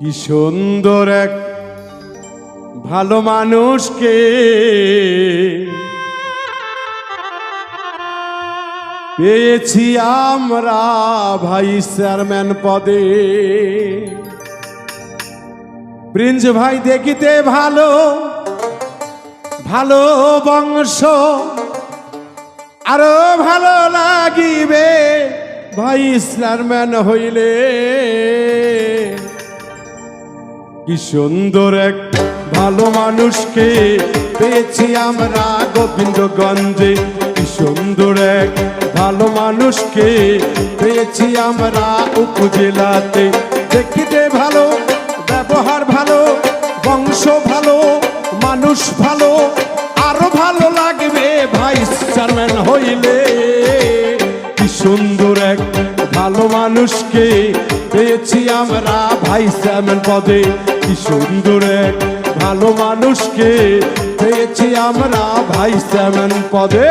কি সুন্দর এক ভালো মানুষকে। পেয়েছি আমরা ভাই চেয়ারম্যান পদে। প্রিন্স ভাই দেখিতে ভালো ভালো বংশ। আরও ভালো লাগিবে ভাই চেয়ারম্যান হইলে। কি সুন্দর এক ভালো মানুষকে পেয়েছি আমরা গোবিন্দগঞ্জে। কি সুন্দর এক ভালো মানুষকে পেয়েছি আমরা উপজেলাতে। দেখিতে ভালো, ব্যবহার ভালো, বংশ ভালো, মানুষ ভালো, আরও ভালো লাগবে ভাইস চেয়ারম্যান হইলে। কি সুন্দর এক ভালো মানুষকে পেয়েছি আমরা ভাইস চেয়ারম্যান পদে। কি সুন্দর এক ভালো মানুষকে পেয়েছি আমরা ভাই চেয়ারম্যান পদে।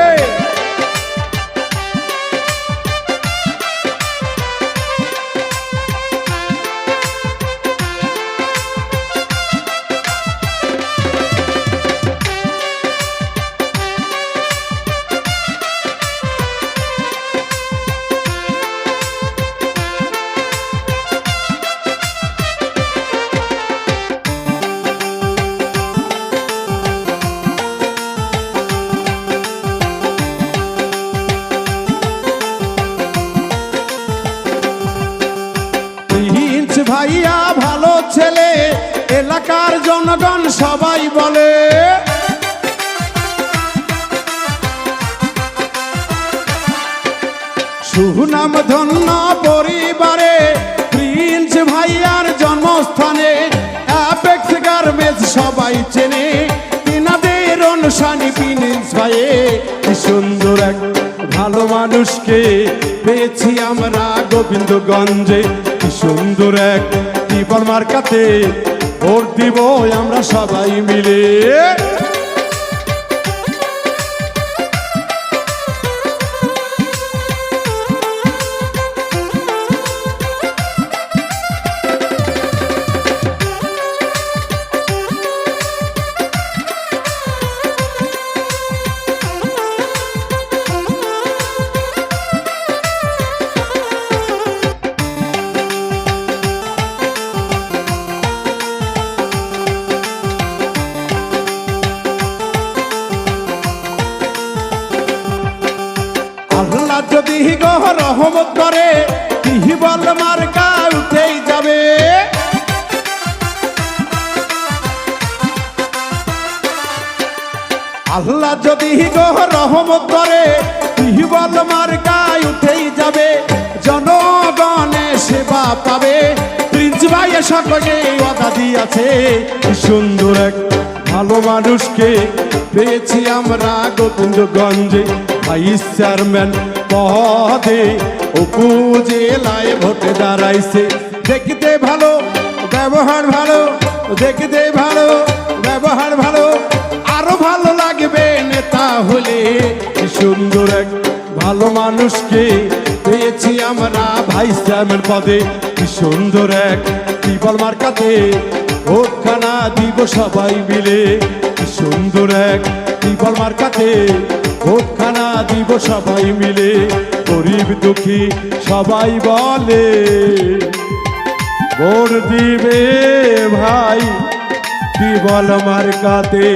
জনগণ সবাই বলে। সুনাম ধন্য পরিবারে, প্রিন্স ভাইয়ার জন্মস্থানে অ্যাপেক্স গার্মেন্টস সবাই চেনে। তিনাদের অনুসারী প্রিন্স ভাইয়ে, কি সুন্দর এক ভালো মানুষকে পেয়েছি আমরা গোবিন্দগঞ্জে। কি সুন্দর এক টিপল মার্কাতে ভোট দিব আমরা সবাই মিলে। গহ করে বল উঠেই যাবে। আল্লাহ যদি গহ রহমত করে তিহি বল মার্কা উঠেই যাবে। জনগণে সেবা পাবে। প্রিন্স ভাই সকলে ওয়াদা দিয়াছে সুন্দর এক ভালো মানুষকে পেয়েছি আমরা গোবিন্দগঞ্জে ভাইস চেয়ারম্যান পদে উপজেলায় ভোটে দাঁড়াইছে। দেখতে ভালো, ব্যবহার ভালো, দেখতে ভালো, ব্যবহার ভালো। আরও ভালো লাগবে নেতা হলে, সুন্দর এক ভালো মানুষকে পেয়েছি আমরা ভাইস চেয়ারম্যান পদে। কি সুন্দর এক টিবল মার্কাতে ভোটখানা দিব সবাই মিলে। কি সুন্দর এক টিবল মার্কাতে ভোটখানা দিব সবাই মিলে। দুঃখী সবাই বলে ভোট দিবে ভাই কি বল মার মার্কাতে।